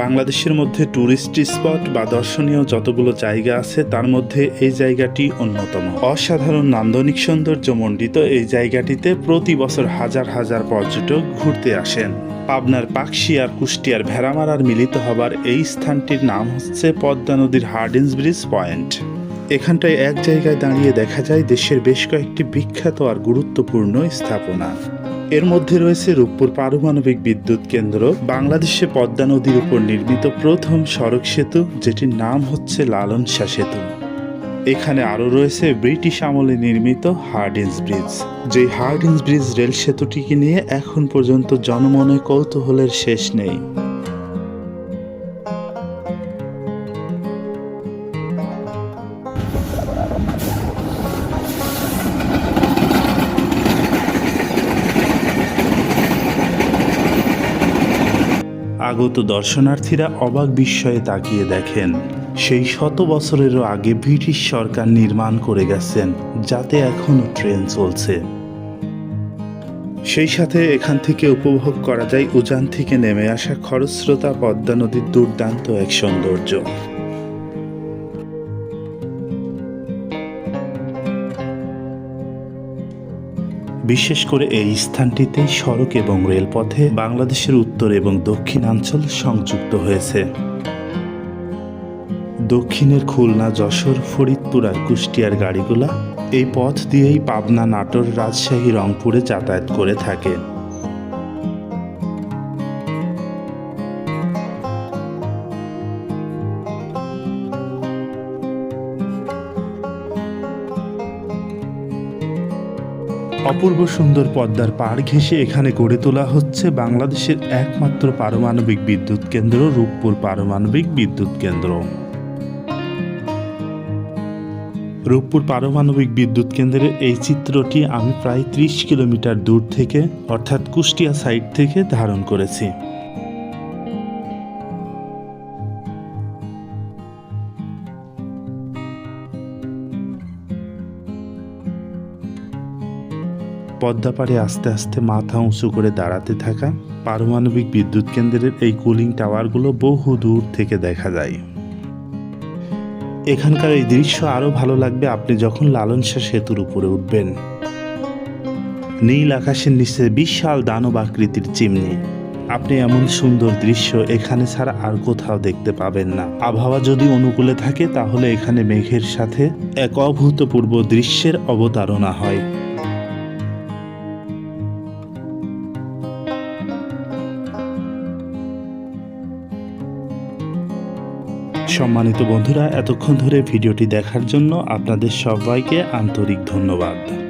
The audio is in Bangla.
বাংলাদেশের মধ্যে ট্যুরিস্ট স্পট বা দর্শনীয় যতগুলো জায়গা আছে, তার মধ্যে এই জায়গাটি অন্যতম। অসাধারণ নান্দনিক সৌন্দর্য মণ্ডিত এই জায়গাটিতে প্রতি বছর হাজার হাজার পর্যটক ঘুরতে আসেন। পাবনার পাকশি আর কুষ্টিয়ার ভেড়ামারার মিলিত হবার এই স্থানটির নাম হচ্ছে পদ্মা নদীর হার্ডিন্স ব্রিজ পয়েন্ট। এখানটায় এক জায়গায় দাঁড়িয়ে দেখা যায় দেশের বেশ কয়েকটি বিখ্যাত আর গুরুত্বপূর্ণ স্থাপনা। এর মধ্যে রয়েছে রূপপুর পারমাণবিক বিদ্যুৎ কেন্দ্র, বাংলাদেশে পদ্মা নদীর উপর নির্মিত প্রথম সড়ক সেতু, যেটির নাম হচ্ছে লালন শাহ সেতু। এখানে আরও রয়েছে ব্রিটিশ আমলে নির্মিত হার্ডিন্স ব্রিজ। যে হার্ডিন্স ব্রিজ রেল সেতুটিকে নিয়ে এখন পর্যন্ত জনমনে কৌতূহলের শেষ নেই। আগত দর্শনার্থীরা অবাক বিস্ময়ে তাকিয়ে দেখেন, সেই শত বছরেরও আগে ব্রিটিশ সরকার নির্মাণ করে গেছেন, যাতে এখনও ট্রেন চলছে। সেই সাথে এখান থেকে উপভোগ করা যায় উজান থেকে নেমে আসা খরস্রোতা পদ্মা নদীর দুর্দান্ত এক সৌন্দর্য। বিশেষ করে এই স্থানটিতে সড়ক এবং রেলপথে বাংলাদেশের উত্তর এবং দক্ষিণাঞ্চল সংযুক্ত হয়েছে। দক্ষিণের খুলনা, যশোর, ফরিদপুর আর কুষ্টিয়ার গাড়িগুলা এই পথ দিয়েই পাবনা নাটোর রাজশাহী, রংপুরে যাতায়াত করে থাকে। অপূর্ব সুন্দর পদ্মার পাড় ঘেঁষে এখানে গড়ে তোলা হচ্ছে বাংলাদেশের একমাত্র পারমাণবিক বিদ্যুৎ কেন্দ্র, রূপপুর পারমাণবিক বিদ্যুৎ কেন্দ্র। রূপপুর পারমাণবিক বিদ্যুৎ কেন্দ্রের এই চিত্রটি আমি প্রায় ত্রিশ কিলোমিটার দূর থেকে, অর্থাৎ কুষ্টিয়া সাইড থেকে ধারণ করেছি। পদ্মা পাড়ে আস্তে আস্তে মাথা উঁচু করে দাঁড়াতে থাকা পারমাণবিক বিদ্যুৎ কেন্দ্রের এই কুলিং টাওয়ারগুলো বহু দূর থেকে দেখা যায়। এখানকার এই দৃশ্য আরও ভালো লাগবে আপনি যখন লালন শাহ সেতুর উপরে উঠবেন। নীল আকাশের নিচে বিশাল দানব আকৃতির চিমনি। আপনি এমন সুন্দর দৃশ্য এখানে ছাড়া আর কোথাও দেখতে পাবেন না। আবহাওয়া যদি অনুকূলে থাকে, তাহলে এখানে মেঘের সাথে এক অভূতপূর্ব দৃশ্যের অবতারণা হয়। সম্মানিত বন্ধুরা এতক্ষণ ধরে ভিডিওটি দেখার জন্য আপনাদের সবাইকে আন্তরিক ধন্যবাদ।